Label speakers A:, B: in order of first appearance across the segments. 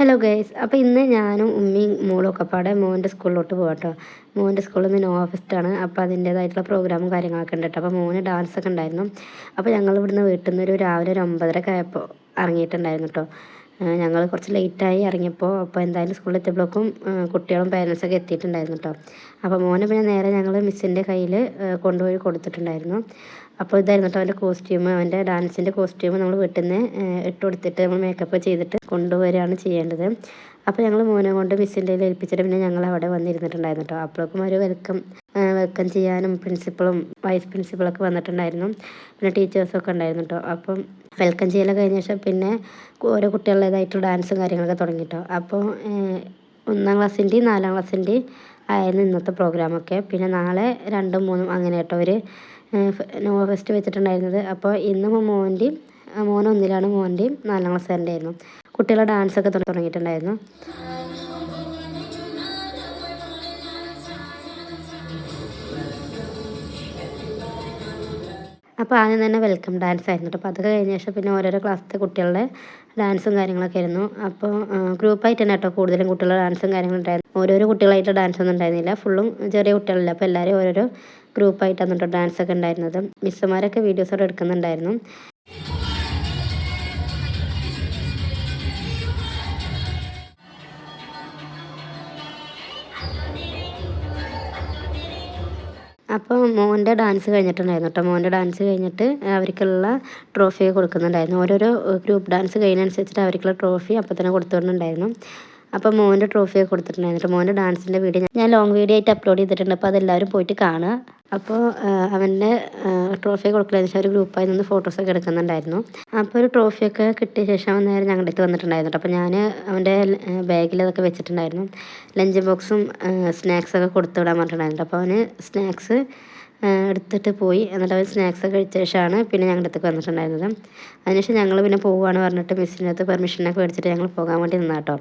A: Hello guys അപ്പോൾ ഇന്ന് ഞാനും ഉമ്മയും മോളും ഒക്കെ പാടെ മോന്റെ സ്കൂളിലോട്ട് പോകട്ടോ കേട്ടോ മോന്റെ സ്കൂളിൽ നിന്ന് നോ അപ്പോൾ അതിന്റേതായിട്ടുള്ള പ്രോഗ്രാമും കാര്യങ്ങളൊക്കെ ഉണ്ട് കേട്ടോ അപ്പോൾ മോന് ഡാൻസൊക്കെ ഉണ്ടായിരുന്നു. അപ്പോൾ ഞങ്ങൾ ഇവിടുന്ന് വീട്ടിൽ നിന്ന് ഒരു രാവിലെ ഒരു ഒമ്പതരക്കെ ആയപ്പോൾ ഇറങ്ങിയിട്ടുണ്ടായിരുന്നു കേട്ടോ ഞങ്ങൾ കുറച്ച് ലേറ്റായി ഇറങ്ങിയപ്പോൾ അപ്പോൾ എന്തായാലും സ്കൂളിൽ എത്തിയപ്പോഴേക്കും കുട്ടികളും പേരൻസൊക്കെ എത്തിയിട്ടുണ്ടായിരുന്നു കേട്ടോ അപ്പോൾ മോനെ പിന്നെ നേരെ ഞങ്ങൾ മിസ്സിന്റെ കയ്യിൽ കൊണ്ടുപോയി കൊടുത്തിട്ടുണ്ടായിരുന്നു. അപ്പോൾ ഇതായിരുന്നു കേട്ടോ അവന്റെ കോസ്റ്റ്യൂം അവന്റെ ഡാൻസിന്റെ കോസ്റ്റ്യൂം നമ്മൾ വീട്ടിൽ നിന്ന് ഇട്ട് കൊടുത്തിട്ട് നമ്മൾ മേക്കപ്പ് ചെയ്തിട്ട് കൊണ്ടുവരികയാണ് ചെയ്യേണ്ടത്. അപ്പോൾ ഞങ്ങൾ മോനെ കൊണ്ട് മിസ്സിന്റെ ഏൽപ്പിച്ചിട്ട് പിന്നെ ഞങ്ങൾ അവിടെ വന്നിരുന്നിട്ടുണ്ടായിരുന്നു കേട്ടോ അപ്പോഴേക്കും ഒരു വെൽക്കം വെൽക്കം ചെയ്യാനും പ്രിൻസിപ്പളും വൈസ് പ്രിൻസിപ്പളൊക്കെ വന്നിട്ടുണ്ടായിരുന്നു. പിന്നെ ടീച്ചേഴ്സൊക്കെ ഉണ്ടായിരുന്നു കേട്ടോ അപ്പം വെൽക്കം ചെയ്യലൊക്കെ കഴിഞ്ഞ ശേഷം പിന്നെ ഓരോ കുട്ടികളുടേതായിട്ടുള്ള ഡാൻസും കാര്യങ്ങളൊക്കെ തുടങ്ങി കേട്ടോ അപ്പോൾ ഒന്നാം ക്ലാസ്സിന്റെയും നാലാം ക്ലാസ്സിന്റെയും ആയിരുന്നു ഇന്നത്തെ പ്രോഗ്രാമൊക്കെ പിന്നെ നാളെ രണ്ടും മൂന്നും അങ്ങനെ കേട്ടോ ഒരു നോ ഫെസ്റ്റ് വെച്ചിട്ടുണ്ടായിരുന്നത്. അപ്പോൾ ഇന്ന് മോന്റെയും മോൻ ഒന്നിലാണ് മോന്റെയും നാലാം ക്ലാസ്സുകാരന്റെ ആയിരുന്നു കുട്ടികളുടെ ഡാൻസൊക്കെ തുടങ്ങിയിട്ടുണ്ടായിരുന്നു. അപ്പോൾ ആദ്യം തന്നെ വെൽക്കം ഡാൻസ് ആയിരുന്നു അപ്പോൾ അതൊക്കെ കഴിഞ്ഞ ശേഷം പിന്നെ ഓരോരോ ക്ലാസ്സിലെ കുട്ടികളുടെ ഡാൻസും കാര്യങ്ങളൊക്കെ ആയിരുന്നു. അപ്പോൾ ഗ്രൂപ്പായിട്ട് തന്നെ കേട്ടോ കൂടുതലും കുട്ടികളുടെ ഡാൻസും കാര്യങ്ങളും ഉണ്ടായിരുന്നു. ഓരോരോ കുട്ടികളായിട്ട് ഡാൻസ് ഒന്നും ഉണ്ടായിരുന്നില്ല. ഫുള്ളും ചെറിയ കുട്ടികളല്ല. അപ്പോൾ എല്ലാവരും ഓരോരോ ഗ്രൂപ്പായിട്ടാണ് കേട്ടോ ഡാൻസൊക്കെ ഉണ്ടായിരുന്നത്. മിസ്സുമാരൊക്കെ വീഡിയോസോടെ എടുക്കുന്നുണ്ടായിരുന്നു. അപ്പോൾ മോന്റെ ഡാൻസ് കഴിഞ്ഞിട്ടുണ്ടായിരുന്നു കേട്ടോ മോന്റെ ഡാൻസ് കഴിഞ്ഞിട്ട് അവർക്കുള്ള ട്രോഫി കൊടുക്കുന്നുണ്ടായിരുന്നു. ഓരോരോ ഗ്രൂപ്പ് ഡാൻസ് കഴിയുന്നതനുസരിച്ചിട്ട് അവർക്കുള്ള ട്രോഫി അപ്പോൾ തന്നെ കൊടുത്തുകൊണ്ടുണ്ടായിരുന്നു അപ്പോൾ മോന്റെ ട്രോഫിയൊക്കെ കൊടുത്തിട്ടുണ്ടായിരുന്നു. മോന്റെ ഡാൻസിന്റെ വീഡിയോ ഞാൻ ലോങ് വീഡിയോ ആയിട്ട് അപ്ലോഡ് ചെയ്തിട്ടുണ്ട്. അപ്പോൾ അതെല്ലാവരും പോയിട്ട് കാണുക. അപ്പോൾ അവന്റെ ട്രോഫി കൊടുക്കുന്നതിന് ശേഷം ഒരു ഗ്രൂപ്പായി നിന്ന് ഫോട്ടോസൊക്കെ എടുക്കുന്നുണ്ടായിരുന്നു. അപ്പോൾ ഒരു ട്രോഫിയൊക്കെ കിട്ടിയ ശേഷം അവൻ നേരെ ഞങ്ങളുടെ അടുത്ത് വന്നിട്ടുണ്ടായിരുന്നു. അപ്പോൾ ഞാൻ അവന്റെ ബാഗിൽ അതൊക്കെ വെച്ചിട്ടുണ്ടായിരുന്നു. ലഞ്ച് ബോക്സും സ്നാക്സൊക്കെ കൊടുത്തു വിടാൻ പറഞ്ഞിട്ടുണ്ടായിരുന്നു. അപ്പോൾ അവന് സ്നാക്സ് എടുത്തിട്ട് പോയി. എന്നിട്ട് അവർ സ്നാക്സ് ഒക്കെ കഴിച്ച ശേഷമാണ് പിന്നെ ഞങ്ങളുടെ അടുത്തേക്ക് വന്നിട്ടുണ്ടായിരുന്നത്. അതിനുശേഷം ഞങ്ങൾ പിന്നെ പോവുകയാണ് പറഞ്ഞിട്ട് മിസ്സിന്റെ അടുത്ത് പെർമിഷനൊക്കെ മേടിച്ചിട്ട് ഞങ്ങൾ പോകാൻ വേണ്ടി നിന്നാ കേട്ടോ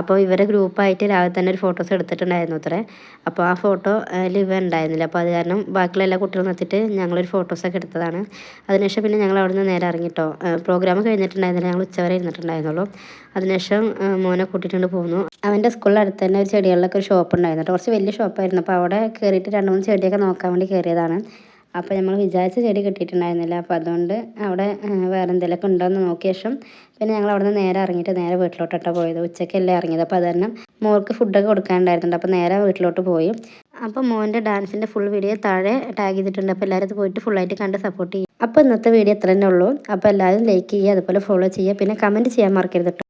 A: അപ്പോൾ ഇവരെ ഗ്രൂപ്പായിട്ട് രാവിലെ തന്നെ ഒരു ഫോട്ടോസ് എടുത്തിട്ടുണ്ടായിരുന്നു അത്രേ അപ്പോൾ ആ ഫോട്ടോ ഇവ ഉണ്ടായിരുന്നില്ല. അപ്പോൾ അത് കാരണം ബാക്കിയുള്ള എല്ലാ കുട്ടികളും നിർത്തിയിട്ട് ഞങ്ങളൊരു ഫോട്ടോസൊക്കെ എടുത്തതാണ്. അതിനുശേഷം പിന്നെ ഞങ്ങൾ അവിടെ നിന്ന് നേരെ ഇറങ്ങിട്ടോ. പ്രോഗ്രാം കഴിഞ്ഞിട്ടുണ്ടായിരുന്നില്ല. ഞങ്ങൾ ഉച്ചവരെ ഇരുന്നിട്ടുണ്ടായിരുന്നുള്ളൂ. അതിനുശേഷം മോനെ കൂട്ടിയിട്ടുണ്ട് പോന്നു. അവന്റെ സ്കൂളിൽ അടുത്ത് തന്നെ ഒരു ചെടികളിലൊക്കെ ഒരു ഷോപ്പ് ഉണ്ടായിരുന്നു കുറച്ച് വലിയ ഷോപ്പായിരുന്നു അപ്പോൾ അവിടെ കയറിയിട്ട് രണ്ട് മൂന്ന് ചെടിയൊക്കെ നോക്കാൻ വേണ്ടി കയറിയതാണ് അപ്പോൾ നമ്മൾ വിചാരിച്ച ചെടി കിട്ടിയിട്ടുണ്ടായിരുന്നില്ല. അപ്പോൾ അതുകൊണ്ട് അവിടെ വേറെ എന്തെങ്കിലുമൊക്കെ ഉണ്ടോ എന്ന് നോക്കിയ ശേഷം പിന്നെ ഞങ്ങൾ അവിടെ നിന്ന് നേരെ ഇറങ്ങിയിട്ട് നേരെ വീട്ടിലോട്ടോ പോയത്. ഉച്ചയ്ക്കല്ലേ ഇറങ്ങിയത്. അപ്പോൾ അത് മോർക്ക് മോൾക്ക് ഫുഡൊക്കെ കൊടുക്കാനുണ്ടായിരുന്നുണ്ട്. അപ്പോൾ നേരെ വീട്ടിലോട്ട് പോയി. അപ്പോൾ മോന്റെ ഡാൻസിന്റെ ഫുൾ വീഡിയോ താഴെ ടാഗ് ചെയ്തിട്ടുണ്ട്. അപ്പോൾ എല്ലാവരും പോയിട്ട് ഫുള്ളായിട്ട് കണ്ട് സപ്പോർട്ട് ചെയ്യും. അപ്പോൾ ഇന്നത്തെ വീഡിയോ ഇത്ര തന്നെ ഉള്ളൂ. അപ്പോൾ എല്ലാവരും ലൈക്ക് ചെയ്യുക അതുപോലെ ഫോളോ ചെയ്യുക. പിന്നെ കമന്റ് ചെയ്യാൻ മറക്കരുത്